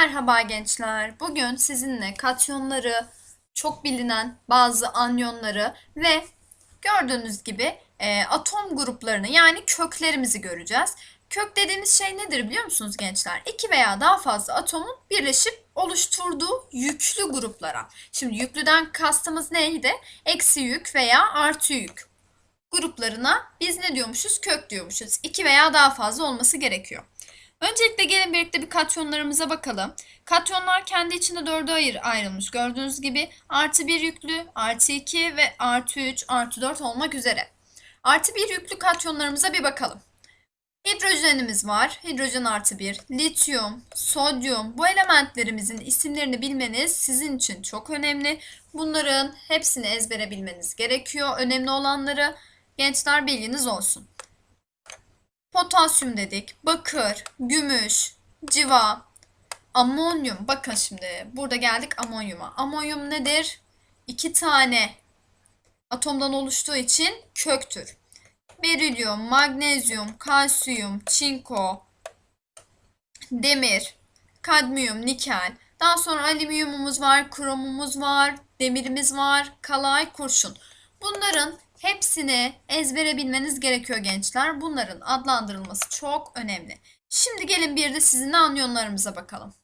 Merhaba gençler. Bugün sizinle katyonları, çok bilinen bazı anyonları ve gördüğünüz gibi e, atom gruplarını yani köklerimizi göreceğiz. Kök dediğimiz şey nedir biliyor musunuz gençler? İki veya daha fazla atomun birleşip oluşturduğu yüklü gruplara. Şimdi yüklüden kastımız neydi? Eksi yük veya artı yük gruplarına biz ne diyormuşuz? Kök diyormuşuz. İki veya daha fazla olması gerekiyor. Öncelikle gelin birlikte bir katyonlarımıza bakalım. Katyonlar kendi içinde dörde ayır, ayrılmış. Gördüğünüz gibi artı bir yüklü, artı iki ve artı üç, artı dört olmak üzere. Artı bir yüklü katyonlarımıza bir bakalım. Hidrojenimiz var. Hidrojen artı bir, lityum, sodyum. Bu elementlerimizin isimlerini bilmeniz sizin için çok önemli. Bunların hepsini ezbere bilmeniz gerekiyor. Önemli olanları gençler bilginiz olsun. Potasyum dedik, bakır, gümüş, civa, amonyum. Bakın şimdi burada geldik amonyuma. Amonyum nedir? İki tane atomdan oluştuğu için köktür. Berilyum, magnezyum, kalsiyum, çinko, demir, kadmiyum, nikel. Daha sonra alüminyumumuz var, kromumuz var, demirimiz var, kalay, kurşun. Bunların hepsini ezbere bilmeniz gerekiyor gençler. Bunların adlandırılması çok önemli. Şimdi gelin bir de sizinle anyonlarımıza bakalım.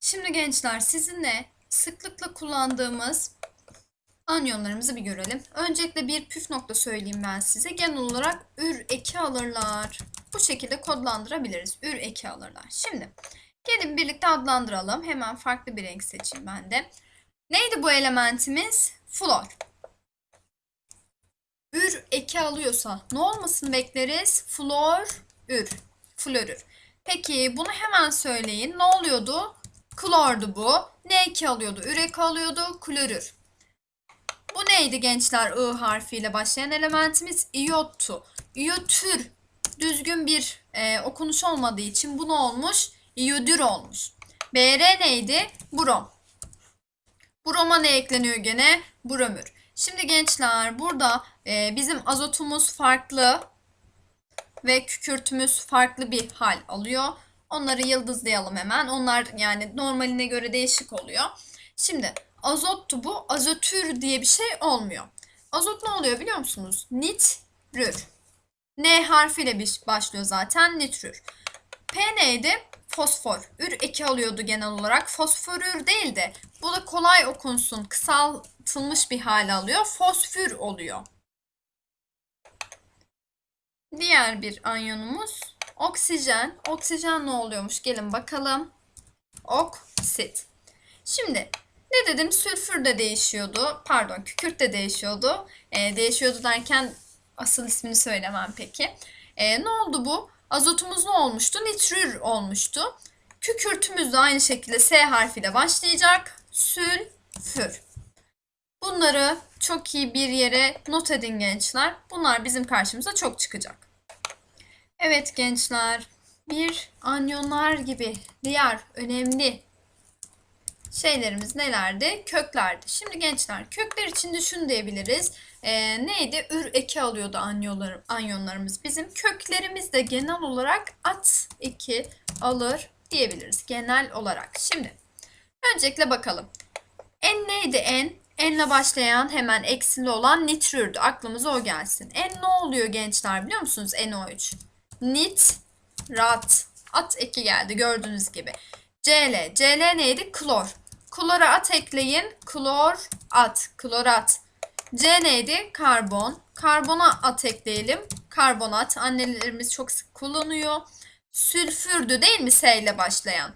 Şimdi gençler sizinle sıklıkla kullandığımız anyonlarımızı bir görelim. Öncelikle bir püf nokta söyleyeyim ben size. Genel olarak ür eki alırlar. Bu şekilde kodlandırabiliriz. Ür eki alırlar. Şimdi gelin birlikte adlandıralım. Hemen farklı bir renk seçeyim ben de. Neydi bu elementimiz? Flor. Ür eki alıyorsa ne olmasını bekleriz? Flor, ür. Florür. Peki bunu hemen söyleyin. Ne oluyordu? Klordu bu. Ne eki alıyordu? Ür eki alıyordu. Klorür. Bu neydi gençler? I harfiyle başlayan elementimiz iyottu. İyotür düzgün bir e, okunuş olmadığı için bu ne olmuş? İyodür olmuş. BR neydi? Brom. Broma ne ekleniyor gene? Bromür. Şimdi gençler burada e, bizim azotumuz farklı ve kükürtümüz farklı bir hal alıyor. Onları yıldızlayalım hemen. Onlar yani normaline göre değişik oluyor. Şimdi azottu bu. Azotür diye bir şey olmuyor. Azot ne oluyor biliyor musunuz? Nitrür. N harfiyle başlıyor zaten nitrür. P neydi? Fosfor. Ür eki alıyordu genel olarak. Fosforür değil de bu da kolay okunsun. Kısaltılmış bir hale alıyor. Fosfür oluyor. Diğer bir anyonumuz oksijen. Oksijen ne oluyormuş? Gelin bakalım. Oksit. Şimdi ne dedim? Sülfür de değişiyordu. Pardon, kükürt de değişiyordu. Ee, değişiyordu derken asıl ismini söylemem peki. Ee, ne oldu bu? Azotumuz ne olmuştu? Nitrür olmuştu. Kükürtümüz de aynı şekilde S harfiyle başlayacak. Sülfür. Bunları çok iyi bir yere not edin gençler. Bunlar bizim karşımıza çok çıkacak. Evet gençler, bir anyonlar gibi diğer önemli şeylerimiz nelerdi? Köklerdi. Şimdi gençler kökler için düşün diyebiliriz. Ee, neydi? Ür eki alıyordu anyonlar, anyonlarımız. Bizim köklerimiz de genel olarak at eki alır diyebiliriz genel olarak. Şimdi öncelikle bakalım. En neydi en? Enle başlayan hemen eksili olan nitrürdü. Aklımıza o gelsin. En ne oluyor gençler biliyor musunuz? NO3. Nitrat. At eki geldi gördüğünüz gibi. Cl. Cl neydi? Klor. Klora at ekleyin. Klor at. Klorat. C neydi? Karbon. Karbona at ekleyelim. Karbonat. Annelerimiz çok sık kullanıyor. Sülfürdü değil mi S ile başlayan?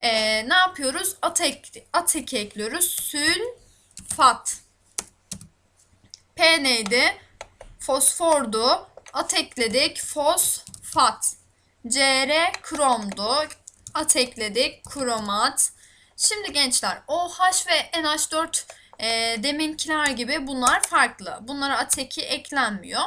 Ee, ne yapıyoruz? At, ek, at eki ekliyoruz. Sülfat. P neydi? Fosfordu. At ekledik. Fosfat. Cr kromdu. At ekledik. Kromat. Şimdi gençler OH ve NH4 e, deminkiler gibi bunlar farklı. Bunlara ateki eklenmiyor.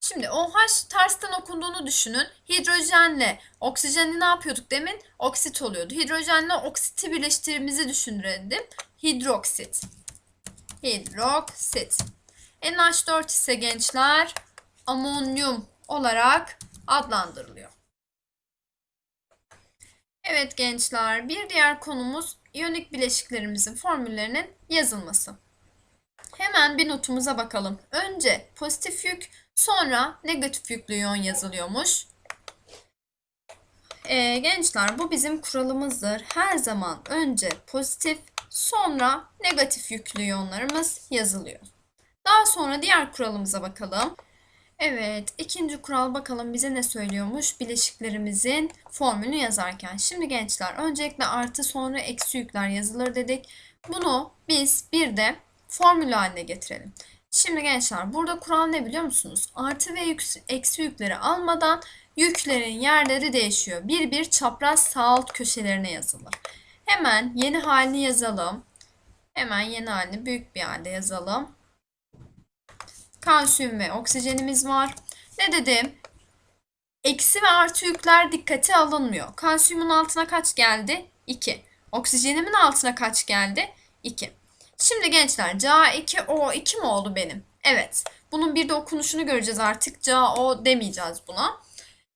Şimdi OH tersten okunduğunu düşünün. Hidrojenle oksijeni ne yapıyorduk demin? Oksit oluyordu. Hidrojenle oksiti birleştirdiğimizi düşünelim. Hidroksit. Hidroksit. NH4 ise gençler amonyum olarak adlandırılıyor. Evet gençler, bir diğer konumuz iyonik bileşiklerimizin formüllerinin yazılması. Hemen bir notumuza bakalım. Önce pozitif yük, sonra negatif yüklü iyon yazılıyormuş. Ee, gençler bu bizim kuralımızdır. Her zaman önce pozitif, sonra negatif yüklü iyonlarımız yazılıyor. Daha sonra diğer kuralımıza bakalım. Evet, ikinci kural bakalım bize ne söylüyormuş bileşiklerimizin formülünü yazarken. Şimdi gençler öncelikle artı sonra eksi yükler yazılır dedik. Bunu biz bir de formül haline getirelim. Şimdi gençler burada kural ne biliyor musunuz? Artı ve yük, eksi yükleri almadan yüklerin yerleri değişiyor. Bir bir çapraz sağ alt köşelerine yazılır. Hemen yeni halini yazalım. Hemen yeni halini büyük bir halde yazalım kalsiyum ve oksijenimiz var. Ne dedim? Eksi ve artı yükler dikkate alınmıyor. Kalsiyumun altına kaç geldi? 2. Oksijenimin altına kaç geldi? 2. Şimdi gençler Ca2O2 mi oldu benim? Evet. Bunun bir de okunuşunu göreceğiz artık. CaO demeyeceğiz buna.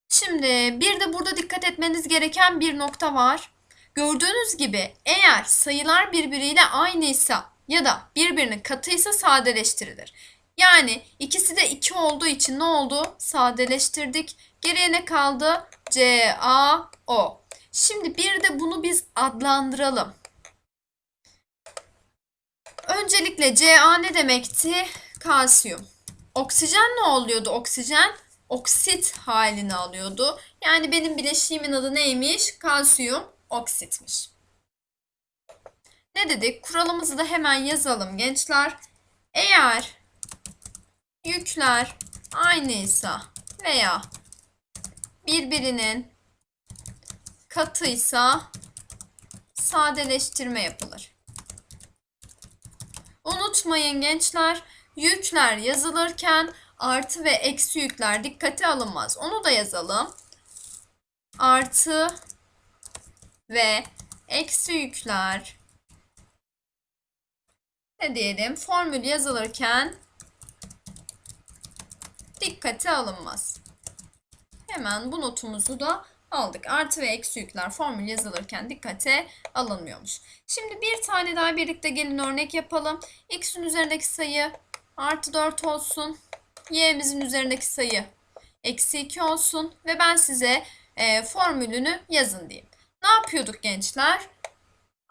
Şimdi bir de burada dikkat etmeniz gereken bir nokta var. Gördüğünüz gibi eğer sayılar birbiriyle aynıysa ya da birbirinin katıysa sadeleştirilir. Yani ikisi de 2 olduğu için ne oldu? Sadeleştirdik. Geriye ne kaldı? C, A, O. Şimdi bir de bunu biz adlandıralım. Öncelikle Ca ne demekti? Kalsiyum. Oksijen ne oluyordu? Oksijen oksit halini alıyordu. Yani benim bileşiğimin adı neymiş? Kalsiyum oksitmiş. Ne dedik? Kuralımızı da hemen yazalım gençler. Eğer yükler aynıysa veya birbirinin katıysa sadeleştirme yapılır. Unutmayın gençler, yükler yazılırken artı ve eksi yükler dikkate alınmaz. Onu da yazalım. Artı ve eksi yükler ne diyelim formül yazılırken dikkate alınmaz. Hemen bu notumuzu da aldık. Artı ve eksi yükler formül yazılırken dikkate alınmıyormuş. Şimdi bir tane daha birlikte gelin örnek yapalım. X'in üzerindeki sayı artı 4 olsun. Y'mizin üzerindeki sayı eksi 2 olsun. Ve ben size e, formülünü yazın diyeyim. Ne yapıyorduk gençler?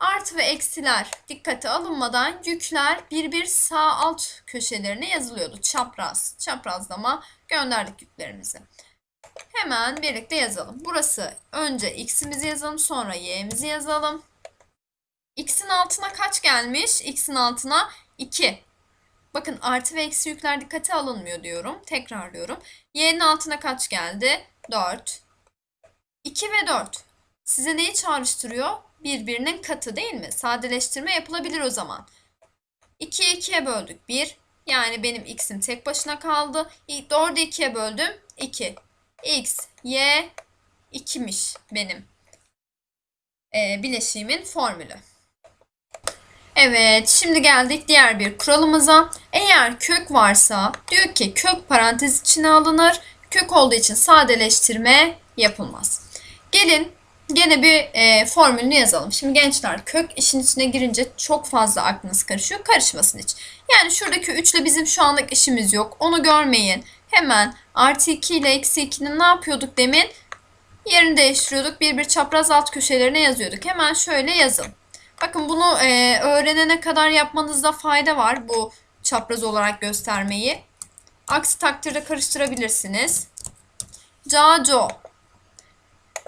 Artı ve eksiler dikkate alınmadan yükler bir bir sağ alt köşelerine yazılıyordu. Çapraz, çaprazlama gönderdik yüklerimizi. Hemen birlikte yazalım. Burası önce x'imizi yazalım sonra y'mizi yazalım. x'in altına kaç gelmiş? x'in altına 2. Bakın artı ve eksi yükler dikkate alınmıyor diyorum. Tekrarlıyorum. y'nin altına kaç geldi? 4. 2 ve 4. Size neyi çağrıştırıyor? Birbirinin katı değil mi? Sadeleştirme yapılabilir o zaman. 2'ye 2'ye böldük 1. Yani benim x'im tek başına kaldı. 4'ü 2'ye böldüm 2. x, y 2'miş benim e, bileşiğimin formülü. Evet şimdi geldik diğer bir kuralımıza. Eğer kök varsa diyor ki kök parantez içine alınır. Kök olduğu için sadeleştirme yapılmaz. Gelin Gene bir e, formülünü yazalım. Şimdi gençler kök işin içine girince çok fazla aklınız karışıyor. Karışmasın hiç. Yani şuradaki 3 ile bizim şu anlık işimiz yok. Onu görmeyin. Hemen artı 2 ile eksi 2'nin ne yapıyorduk demin? Yerini değiştiriyorduk. Bir bir çapraz alt köşelerine yazıyorduk. Hemen şöyle yazın. Bakın bunu e, öğrenene kadar yapmanızda fayda var. Bu çapraz olarak göstermeyi. Aksi takdirde karıştırabilirsiniz. Caco.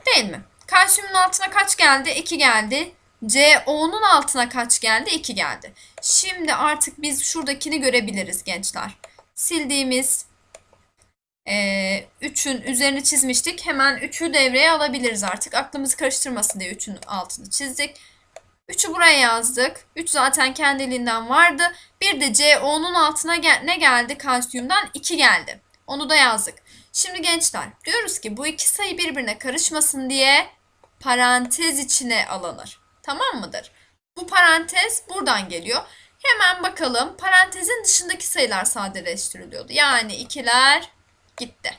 Değil mi? Kalsiyumun altına kaç geldi? 2 geldi. CO'nun altına kaç geldi? 2 geldi. Şimdi artık biz şuradakini görebiliriz gençler. Sildiğimiz 3'ün e, üzerini çizmiştik. Hemen 3'ü devreye alabiliriz artık. Aklımızı karıştırmasın diye 3'ün altını çizdik. 3'ü buraya yazdık. 3 zaten kendiliğinden vardı. Bir de CO'nun altına gel ne geldi kalsiyumdan? 2 geldi. Onu da yazdık. Şimdi gençler diyoruz ki bu iki sayı birbirine karışmasın diye parantez içine alınır. Tamam mıdır? Bu parantez buradan geliyor. Hemen bakalım parantezin dışındaki sayılar sadeleştiriliyordu. Yani ikiler gitti.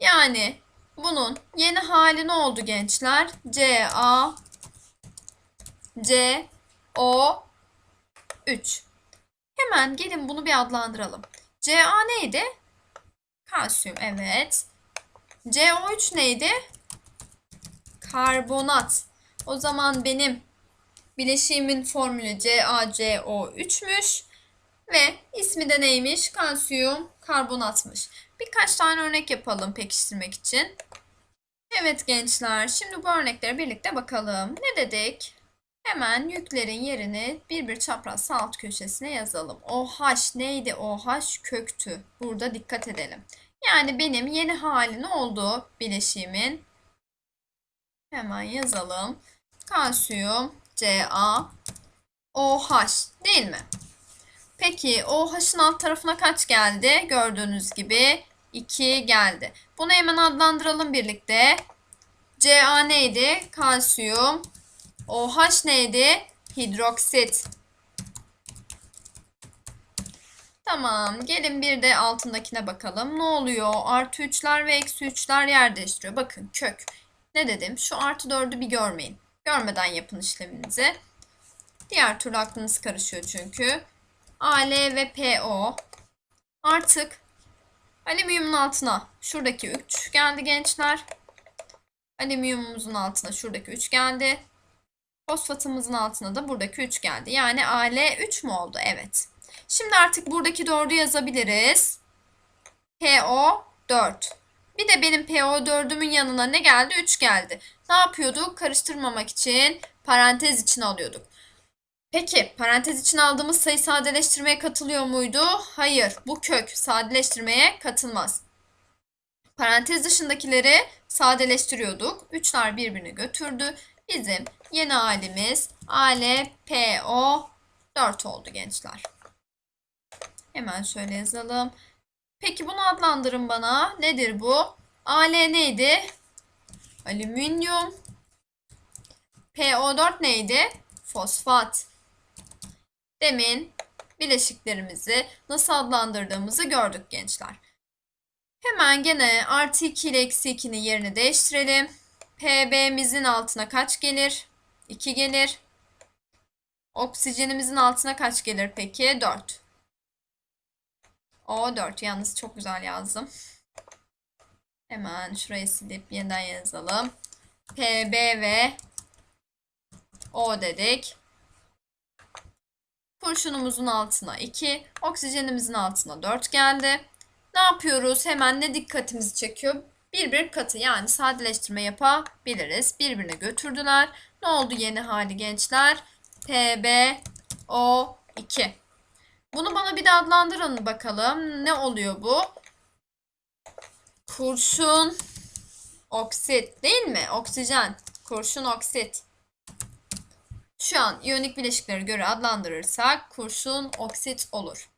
Yani Bunun yeni hali ne oldu gençler? C, A, C, O, 3. Hemen gelin bunu bir adlandıralım. Ca neydi? Kalsiyum evet. CO3 neydi? Karbonat. O zaman benim bileşiğimin formülü CaCO3'müş. Ve ismi de neymiş? Kalsiyum karbonatmış. Birkaç tane örnek yapalım pekiştirmek için. Evet gençler, şimdi bu örneklere birlikte bakalım. Ne dedik? Hemen yüklerin yerini bir bir çapraz alt köşesine yazalım. OH neydi? OH köktü. Burada dikkat edelim. Yani benim yeni hali ne oldu bileşiğimin? Hemen yazalım. Kalsiyum Ca OH değil mi? Peki OH'ın alt tarafına kaç geldi? Gördüğünüz gibi 2 geldi. Bunu hemen adlandıralım birlikte. Ca neydi? Kalsiyum. OH neydi? Hidroksit. Tamam. Gelin bir de altındakine bakalım. Ne oluyor? Artı 3'ler ve eksi 3'ler yer değiştiriyor. Bakın kök. Ne dedim? Şu artı 4'ü bir görmeyin. Görmeden yapın işleminizi. Diğer türlü aklınız karışıyor çünkü. AL ve PO. Artık alüminyumun altına şuradaki 3 geldi gençler. Alüminyumumuzun altına şuradaki 3 geldi. Fosfatımızın altına da buradaki 3 geldi. Yani AL 3 mü oldu? Evet. Şimdi artık buradaki 4'ü yazabiliriz. PO 4. Bir de benim PO4'ümün yanına ne geldi? 3 geldi. Ne yapıyorduk? Karıştırmamak için parantez için alıyorduk. Peki parantez için aldığımız sayı sadeleştirmeye katılıyor muydu? Hayır. Bu kök sadeleştirmeye katılmaz. Parantez dışındakileri sadeleştiriyorduk. 3'ler birbirini götürdü. Bizim yeni halimiz ALPO 4 oldu gençler. Hemen şöyle yazalım. Peki bunu adlandırın bana. Nedir bu? AL neydi? Alüminyum. PO4 neydi? Fosfat. Demin bileşiklerimizi nasıl adlandırdığımızı gördük gençler. Hemen gene artı 2 ile eksi 2'nin yerini değiştirelim. PB'mizin altına kaç gelir? 2 gelir. Oksijenimizin altına kaç gelir peki? 4. O 4. Yalnız çok güzel yazdım. Hemen şurayı silip yeniden yazalım. PB ve O dedik. Kurşunumuzun altına 2, oksijenimizin altına 4 geldi. Ne yapıyoruz? Hemen ne dikkatimizi çekiyor? Bir bir katı yani sadeleştirme yapabiliriz. Birbirine götürdüler. Ne oldu yeni hali gençler? PbO2. Bunu bana bir de adlandırın bakalım. Ne oluyor bu? Kurşun oksit değil mi? Oksijen. Kurşun oksit. Şu an iyonik bileşiklere göre adlandırırsak kurşun oksit olur.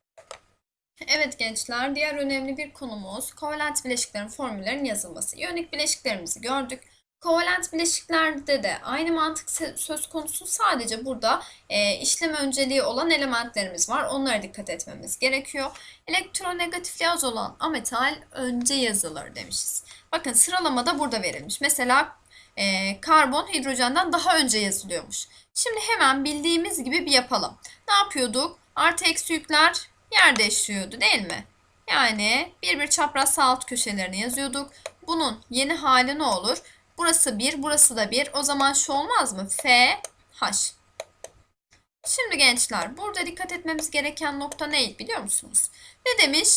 Evet gençler, diğer önemli bir konumuz kovalent bileşiklerin formüllerinin yazılması. İyonik bileşiklerimizi gördük. Kovalent bileşiklerde de aynı mantık söz konusu sadece burada e, işlem önceliği olan elementlerimiz var. Onlara dikkat etmemiz gerekiyor. Elektronegatifliği az olan ametal önce yazılır demişiz. Bakın sıralamada burada verilmiş. Mesela e, karbon hidrojenden daha önce yazılıyormuş. Şimdi hemen bildiğimiz gibi bir yapalım. Ne yapıyorduk? Artı eksi yükler yer değiştiriyordu değil mi? Yani bir bir çapraz alt köşelerini yazıyorduk. Bunun yeni hali ne olur? Burası 1, burası da 1. O zaman şu olmaz mı? F, H. Şimdi gençler burada dikkat etmemiz gereken nokta ne biliyor musunuz? Ne demiş?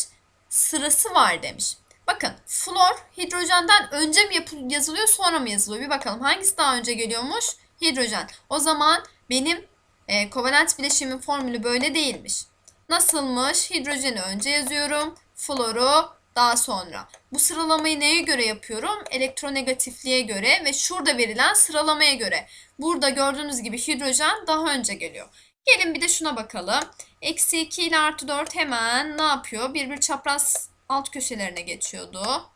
Sırası var demiş. Bakın flor hidrojenden önce mi yazılıyor sonra mı yazılıyor? Bir bakalım hangisi daha önce geliyormuş? Hidrojen. O zaman benim e, kovalent bileşimin formülü böyle değilmiş. Nasılmış? Hidrojeni önce yazıyorum. Floru daha sonra. Bu sıralamayı neye göre yapıyorum? Elektronegatifliğe göre ve şurada verilen sıralamaya göre. Burada gördüğünüz gibi hidrojen daha önce geliyor. Gelin bir de şuna bakalım. Eksi 2 ile artı 4 hemen ne yapıyor? Bir bir çapraz alt köşelerine geçiyordu.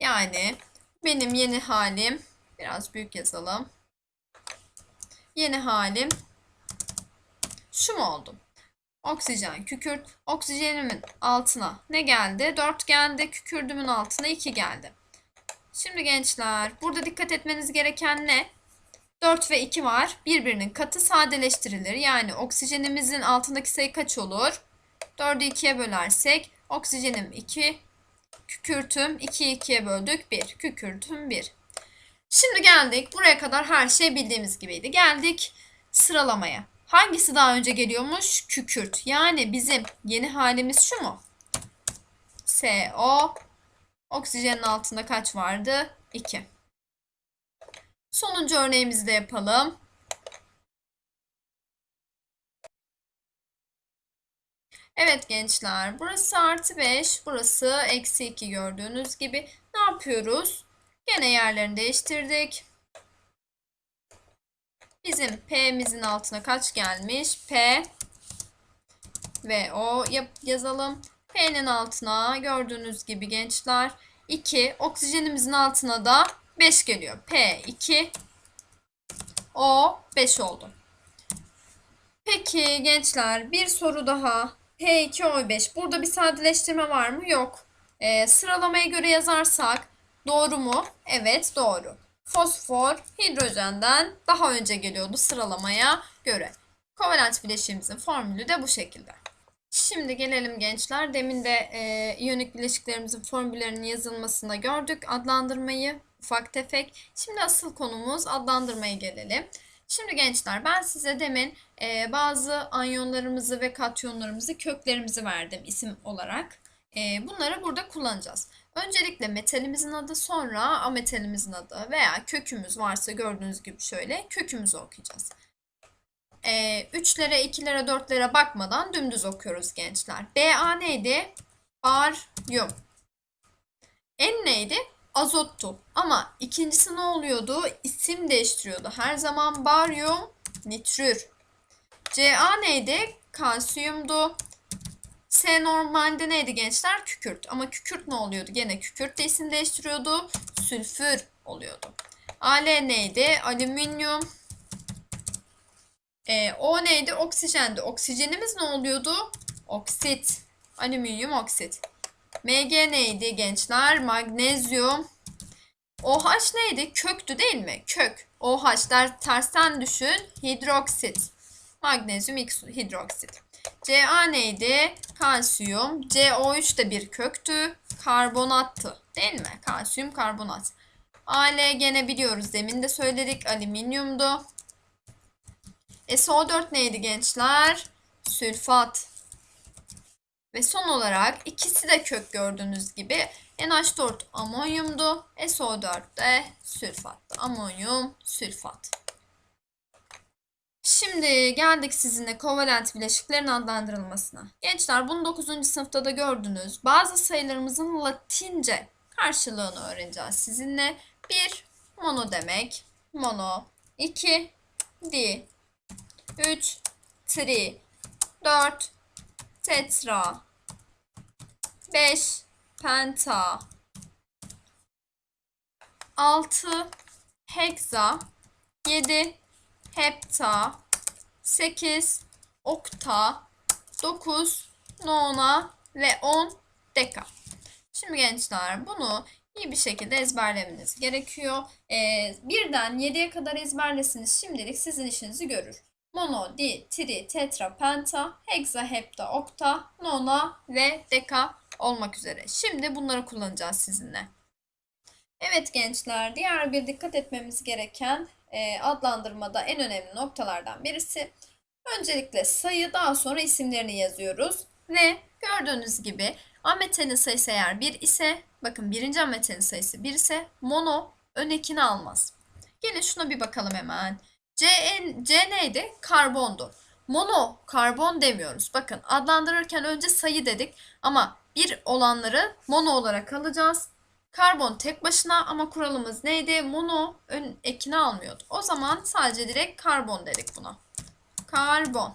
Yani benim yeni halim biraz büyük yazalım. Yeni halim şu mu oldu? Oksijen, kükürt. Oksijenimin altına ne geldi? 4 geldi. Kükürdümün altına 2 geldi. Şimdi gençler burada dikkat etmeniz gereken ne? 4 ve 2 var. Birbirinin katı sadeleştirilir. Yani oksijenimizin altındaki sayı kaç olur? 4'ü 2'ye bölersek oksijenim 2, kükürtüm 2'yi 2'ye böldük 1. Kükürtüm 1. Şimdi geldik. Buraya kadar her şey bildiğimiz gibiydi. Geldik sıralamaya. Hangisi daha önce geliyormuş? Kükürt. Yani bizim yeni halimiz şu mu? CO. Oksijenin altında kaç vardı? 2. Sonuncu örneğimizi de yapalım. Evet gençler, burası artı 5, burası eksi 2 gördüğünüz gibi. Ne yapıyoruz? Gene yerlerini değiştirdik. Bizim P'mizin altına kaç gelmiş? P ve O yap yazalım. P'nin altına gördüğünüz gibi gençler 2. Oksijenimizin altına da 5 geliyor. P 2 O 5 oldu. Peki gençler bir soru daha. P2O5. Burada bir sadeleştirme var mı? Yok. Ee, sıralamaya göre yazarsak doğru mu? Evet doğru. Fosfor hidrojenden daha önce geliyordu sıralamaya göre. Kovalent bileşiğimizin formülü de bu şekilde. Şimdi gelelim gençler. Demin de e, iyonik bileşiklerimizin formüllerinin yazılmasında gördük. Adlandırmayı ufak tefek. Şimdi asıl konumuz adlandırmaya gelelim. Şimdi gençler ben size demin e, bazı anyonlarımızı ve katyonlarımızı köklerimizi verdim isim olarak. E, bunları burada kullanacağız. Öncelikle metalimizin adı sonra ametalimizin adı veya kökümüz varsa gördüğünüz gibi şöyle kökümüzü okuyacağız. E, 3'lere, 2'lere, 4'lere bakmadan dümdüz okuyoruz gençler. BA neydi? Baryum. N neydi? azottu. Ama ikincisi ne oluyordu? İsim değiştiriyordu. Her zaman baryum nitrür. Ca neydi? Kalsiyumdu. S normalde neydi gençler? Kükürt. Ama kükürt ne oluyordu? Gene kükürt de isim değiştiriyordu. Sülfür oluyordu. Al neydi? Alüminyum. E, o neydi? Oksijendi. Oksijenimiz ne oluyordu? Oksit. Alüminyum oksit. Mg neydi gençler? Magnezyum. OH neydi? Köktü değil mi? Kök. OH der, tersten düşün. Hidroksit. Magnezyum hidroksit. Ca neydi? Kalsiyum. CO3 de bir köktü. Karbonattı. Değil mi? Kalsiyum karbonat. Al gene biliyoruz. Demin de söyledik. Alüminyumdu. SO4 neydi gençler? Sülfat. Ve son olarak ikisi de kök gördüğünüz gibi NH4 amonyumdu. SO4 de sülfattı. Amonyum sülfat. Şimdi geldik sizinle kovalent bileşiklerin adlandırılmasına. Gençler bunu 9. sınıfta da gördünüz. Bazı sayılarımızın latince karşılığını öğreneceğiz sizinle. 1 mono demek. Mono. 2 di. 3 tri. 4 tetra. 5 penta 6 heksa 7 hepta 8 okta 9 nona ve 10 deka. Şimdi gençler bunu iyi bir şekilde ezberlemeniz gerekiyor. Ee, birden 7'ye kadar ezberlesiniz. Şimdilik sizin işinizi görür. Mono, di, tri, tetra, penta, heksa, hepta, okta, nona ve deka olmak üzere. Şimdi bunları kullanacağız sizinle. Evet gençler, diğer bir dikkat etmemiz gereken e, adlandırmada en önemli noktalardan birisi. Öncelikle sayı daha sonra isimlerini yazıyoruz. Ve gördüğünüz gibi ametalin sayısı eğer 1 ise, bakın birinci ametalin sayısı 1 ise mono ön ekini almaz. Gelin şuna bir bakalım hemen. C, C neydi? Karbondu. Mono karbon demiyoruz. Bakın adlandırırken önce sayı dedik ama bir olanları mono olarak alacağız. Karbon tek başına ama kuralımız neydi? Mono ön ekini almıyordu. O zaman sadece direkt karbon dedik buna. Karbon.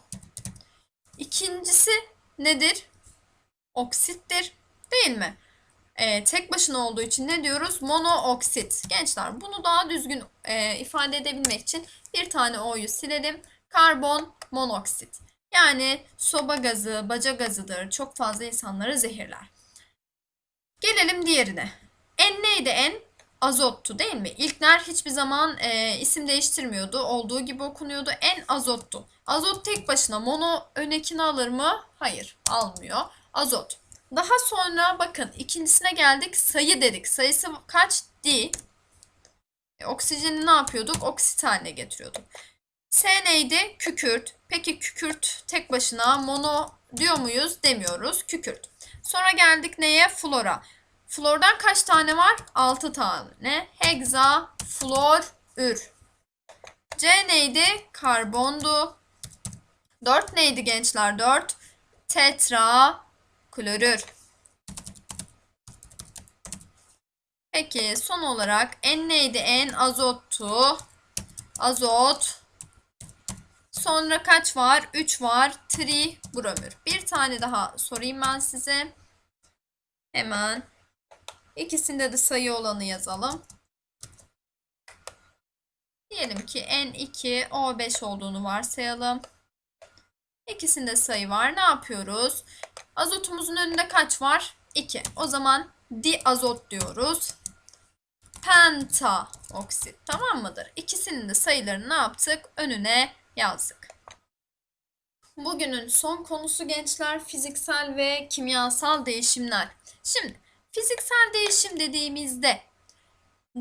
İkincisi nedir? Oksittir. Değil mi? Ee, tek başına olduğu için ne diyoruz? Monooksit. Gençler bunu daha düzgün e, ifade edebilmek için bir tane O'yu silelim. Karbon monoksit. Yani soba gazı, baca gazıdır. Çok fazla insanları zehirler. Gelelim diğerine. En neydi en? Azottu değil mi? İlkler hiçbir zaman e, isim değiştirmiyordu. Olduğu gibi okunuyordu. En azottu. Azot tek başına mono önekini alır mı? Hayır almıyor. Azot. Daha sonra bakın ikincisine geldik. Sayı dedik. Sayısı kaç? D. E, oksijeni ne yapıyorduk? Oksit haline getiriyorduk. S neydi? Kükürt. Peki kükürt tek başına mono diyor muyuz? Demiyoruz. Kükürt. Sonra geldik neye? Flora. Flordan kaç tane var? 6 tane. Heksa, flor, ür. C neydi? Karbondu. 4 neydi gençler? 4. Tetra, klorür. Peki son olarak en neydi? En azottu. Azot. Sonra kaç var? 3 var. Tri, bromür. Bir tane daha sorayım ben size. Hemen. İkisinde de sayı olanı yazalım. Diyelim ki N2 O5 olduğunu varsayalım. İkisinde sayı var. Ne yapıyoruz? Azotumuzun önünde kaç var? 2. O zaman diazot diyoruz. Penta oksit. Tamam mıdır? İkisinin de sayılarını ne yaptık? Önüne yazdık. Bugünün son konusu gençler fiziksel ve kimyasal değişimler. Şimdi fiziksel değişim dediğimizde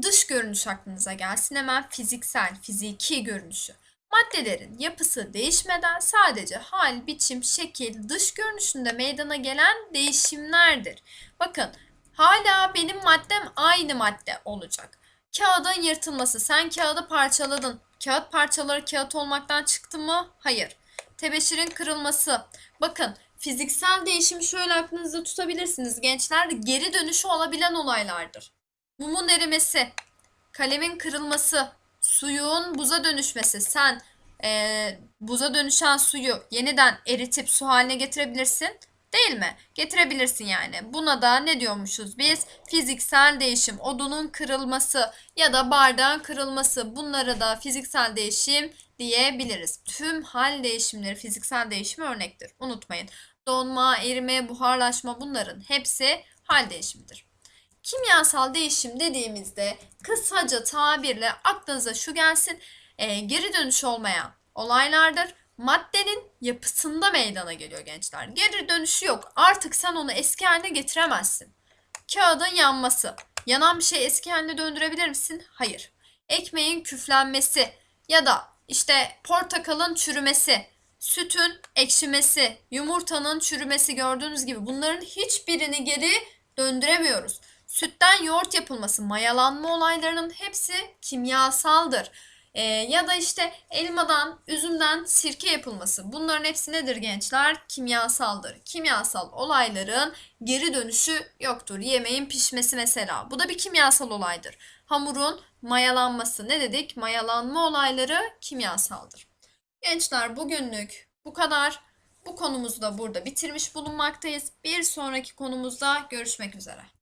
dış görünüş aklınıza gelsin hemen fiziksel, fiziki görünüşü. Maddelerin yapısı değişmeden sadece hal, biçim, şekil, dış görünüşünde meydana gelen değişimlerdir. Bakın hala benim maddem aynı madde olacak. Kağıdın yırtılması. Sen kağıdı parçaladın. Kağıt parçaları kağıt olmaktan çıktı mı? Hayır. Tebeşirin kırılması. Bakın fiziksel değişimi şöyle aklınızda tutabilirsiniz gençler. Geri dönüşü olabilen olaylardır. Mumun erimesi, kalemin kırılması, suyun buza dönüşmesi. Sen eee, buza dönüşen suyu yeniden eritip su haline getirebilirsin. Değil mi? Getirebilirsin yani. Buna da ne diyormuşuz biz? Fiziksel değişim, odunun kırılması ya da bardağın kırılması. Bunlara da fiziksel değişim diyebiliriz. Tüm hal değişimleri fiziksel değişime örnektir. Unutmayın. Donma, erime, buharlaşma bunların hepsi hal değişimidir. Kimyasal değişim dediğimizde kısaca tabirle aklınıza şu gelsin. e, geri dönüş olmayan olaylardır. Maddenin yapısında meydana geliyor gençler. Geri dönüşü yok. Artık sen onu eski haline getiremezsin. Kağıdın yanması. Yanan bir şey eski haline döndürebilir misin? Hayır. Ekmeğin küflenmesi ya da işte portakalın çürümesi, sütün ekşimesi, yumurtanın çürümesi gördüğünüz gibi bunların hiçbirini geri döndüremiyoruz. Sütten yoğurt yapılması, mayalanma olaylarının hepsi kimyasaldır. Ee, ya da işte elmadan, üzümden sirke yapılması. Bunların hepsi nedir gençler? Kimyasaldır. Kimyasal olayların geri dönüşü yoktur. Yemeğin pişmesi mesela. Bu da bir kimyasal olaydır. Hamurun mayalanması. Ne dedik? Mayalanma olayları kimyasaldır. Gençler bugünlük bu kadar. Bu konumuzu da burada bitirmiş bulunmaktayız. Bir sonraki konumuzda görüşmek üzere.